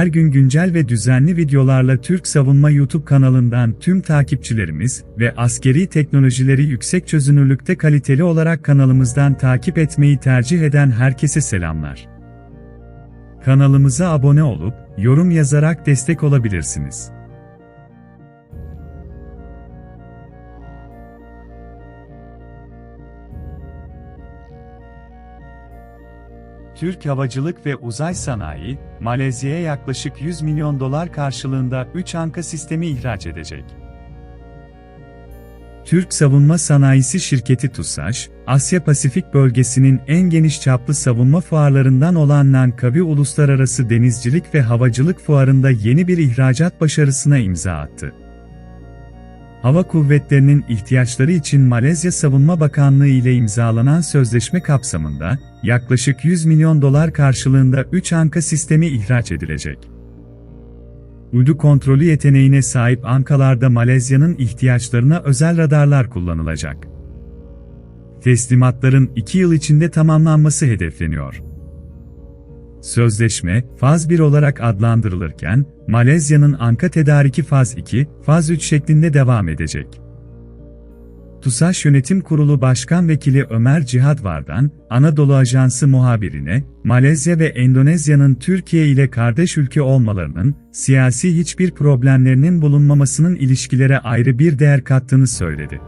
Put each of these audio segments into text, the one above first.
Her gün güncel ve düzenli videolarla Türk Savunma YouTube kanalından tüm takipçilerimiz ve askeri teknolojileri yüksek çözünürlükte kaliteli olarak kanalımızdan takip etmeyi tercih eden herkese selamlar. Kanalımıza abone olup, yorum yazarak destek olabilirsiniz. Türk Havacılık ve Uzay Sanayi, Malezya'ya yaklaşık 100 milyon dolar karşılığında 3 anka sistemi ihraç edecek. Türk Savunma Sanayisi Şirketi TUSAŞ, Asya Pasifik bölgesinin en geniş çaplı savunma fuarlarından olan Nankavi Uluslararası Denizcilik ve Havacılık Fuarı'nda yeni bir ihracat başarısına imza attı. Hava kuvvetlerinin ihtiyaçları için Malezya Savunma Bakanlığı ile imzalanan sözleşme kapsamında, yaklaşık 100 milyon dolar karşılığında 3 anka sistemi ihraç edilecek. Uydu kontrolü yeteneğine sahip ankalarda Malezya'nın ihtiyaçlarına özel radarlar kullanılacak. Teslimatların 2 yıl içinde tamamlanması hedefleniyor. Sözleşme, Faz 1 olarak adlandırılırken, Malezya'nın anka tedariki Faz 2, Faz 3 şeklinde devam edecek. TUSAŞ Yönetim Kurulu Başkan Vekili Ömer Cihat Vardan, Anadolu Ajansı muhabirine, Malezya ve Endonezya'nın Türkiye ile kardeş ülke olmalarının, siyasi hiçbir problemlerinin bulunmamasının ilişkilere ayrı bir değer kattığını söyledi.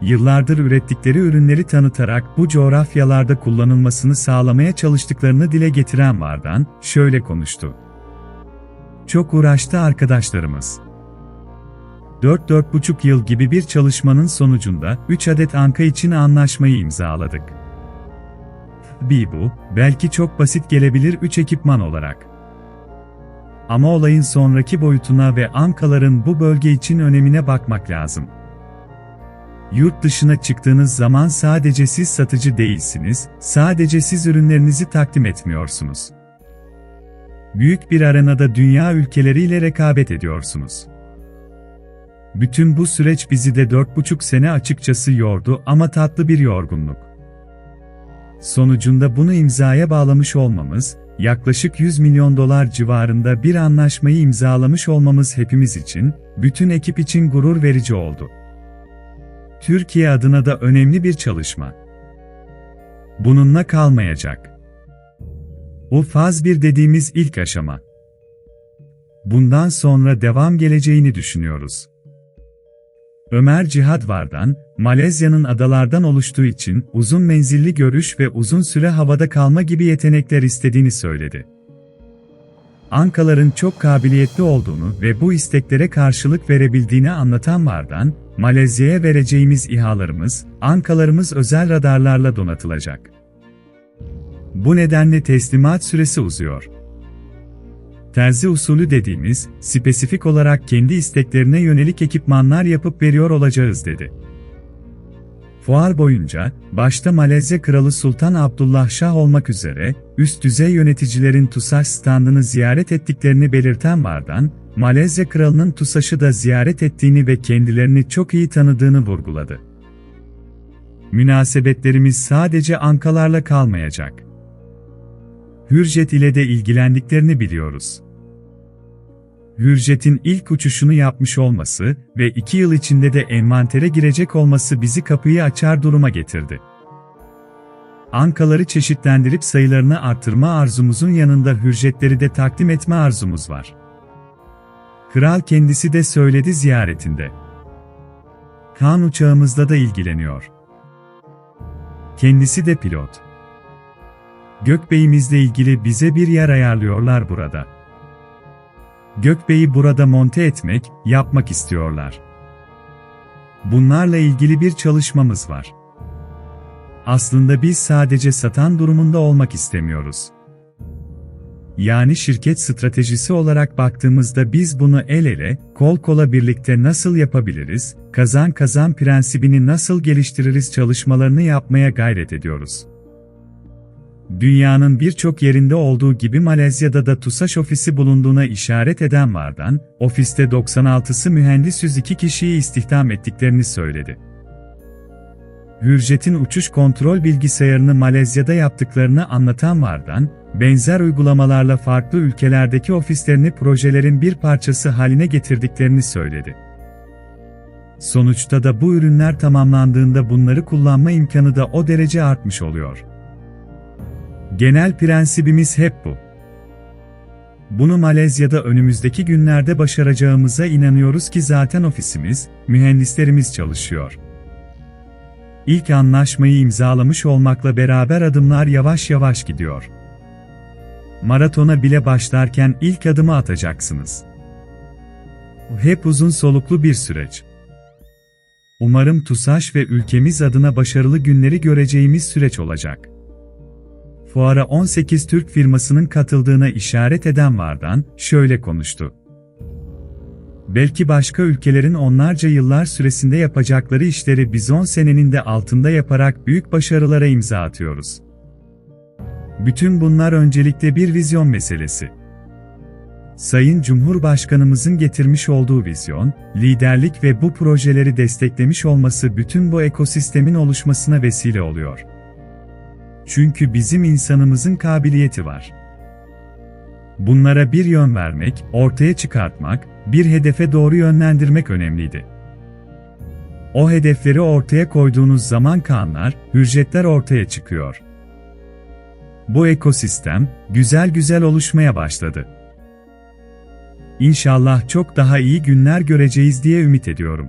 Yıllardır ürettikleri ürünleri tanıtarak bu coğrafyalarda kullanılmasını sağlamaya çalıştıklarını dile getiren Vardan, şöyle konuştu. Çok uğraştı arkadaşlarımız. 4-4,5 yıl gibi bir çalışmanın sonucunda 3 adet anka için anlaşmayı imzaladık. Bir bu, belki çok basit gelebilir 3 ekipman olarak. Ama olayın sonraki boyutuna ve ankaların bu bölge için önemine bakmak lazım. Yurt dışına çıktığınız zaman sadece siz satıcı değilsiniz, sadece siz ürünlerinizi takdim etmiyorsunuz. Büyük bir arenada dünya ülkeleriyle rekabet ediyorsunuz. Bütün bu süreç bizi de dört buçuk sene açıkçası yordu ama tatlı bir yorgunluk. Sonucunda bunu imzaya bağlamış olmamız, yaklaşık 100 milyon dolar civarında bir anlaşmayı imzalamış olmamız hepimiz için, bütün ekip için gurur verici oldu. Türkiye adına da önemli bir çalışma. Bununla kalmayacak. Bu faz 1 dediğimiz ilk aşama. Bundan sonra devam geleceğini düşünüyoruz. Ömer Cihad Vardan, Malezya'nın adalardan oluştuğu için uzun menzilli görüş ve uzun süre havada kalma gibi yetenekler istediğini söyledi. Ankaların çok kabiliyetli olduğunu ve bu isteklere karşılık verebildiğini anlatan Vardan, Malezya'ya vereceğimiz İHA'larımız, Ankalarımız özel radarlarla donatılacak. Bu nedenle teslimat süresi uzuyor. Terzi usulü dediğimiz, spesifik olarak kendi isteklerine yönelik ekipmanlar yapıp veriyor olacağız dedi. Fuar boyunca, başta Malezya Kralı Sultan Abdullah Şah olmak üzere, üst düzey yöneticilerin TUSAŞ standını ziyaret ettiklerini belirten Vardan, Malezya Kralı'nın TUSAŞ'ı da ziyaret ettiğini ve kendilerini çok iyi tanıdığını vurguladı. Münasebetlerimiz sadece ankalarla kalmayacak. Hürjet ile de ilgilendiklerini biliyoruz. Hürjet'in ilk uçuşunu yapmış olması ve iki yıl içinde de envantere girecek olması bizi kapıyı açar duruma getirdi. Ankaları çeşitlendirip sayılarını artırma arzumuzun yanında hürjetleri de takdim etme arzumuz var. Kral kendisi de söyledi ziyaretinde. Kaan uçağımızla da ilgileniyor. Kendisi de pilot. Gökbey'imizle ilgili bize bir yer ayarlıyorlar burada. Gökbey'i burada monte etmek, yapmak istiyorlar. Bunlarla ilgili bir çalışmamız var. Aslında biz sadece satan durumunda olmak istemiyoruz. Yani şirket stratejisi olarak baktığımızda biz bunu el ele, kol kola birlikte nasıl yapabiliriz, kazan kazan prensibini nasıl geliştiririz çalışmalarını yapmaya gayret ediyoruz. Dünyanın birçok yerinde olduğu gibi Malezya'da da TUSAŞ ofisi bulunduğuna işaret eden Vardan, ofiste 96'sı mühendis 102 kişiyi istihdam ettiklerini söyledi. Hürjet'in uçuş kontrol bilgisayarını Malezya'da yaptıklarını anlatan Vardan, benzer uygulamalarla farklı ülkelerdeki ofislerini projelerin bir parçası haline getirdiklerini söyledi. Sonuçta da bu ürünler tamamlandığında bunları kullanma imkanı da o derece artmış oluyor. Genel prensibimiz hep bu. Bunu Malezya'da önümüzdeki günlerde başaracağımıza inanıyoruz ki zaten ofisimiz, mühendislerimiz çalışıyor. İlk anlaşmayı imzalamış olmakla beraber adımlar yavaş yavaş gidiyor. Maratona bile başlarken ilk adımı atacaksınız. Hep uzun soluklu bir süreç. Umarım TUSAŞ ve ülkemiz adına başarılı günleri göreceğimiz süreç olacak. Fuara 18 Türk firmasının katıldığına işaret eden Vardan, şöyle konuştu. Belki başka ülkelerin onlarca yıllar süresinde yapacakları işleri biz 10 senenin de altında yaparak büyük başarılara imza atıyoruz. Bütün bunlar öncelikle bir vizyon meselesi. Sayın Cumhurbaşkanımızın getirmiş olduğu vizyon, liderlik ve bu projeleri desteklemiş olması bütün bu ekosistemin oluşmasına vesile oluyor. Çünkü bizim insanımızın kabiliyeti var. Bunlara bir yön vermek, ortaya çıkartmak, bir hedefe doğru yönlendirmek önemliydi. O hedefleri ortaya koyduğunuz zaman kanlar, hücretler ortaya çıkıyor. Bu ekosistem, güzel güzel oluşmaya başladı. İnşallah çok daha iyi günler göreceğiz diye ümit ediyorum.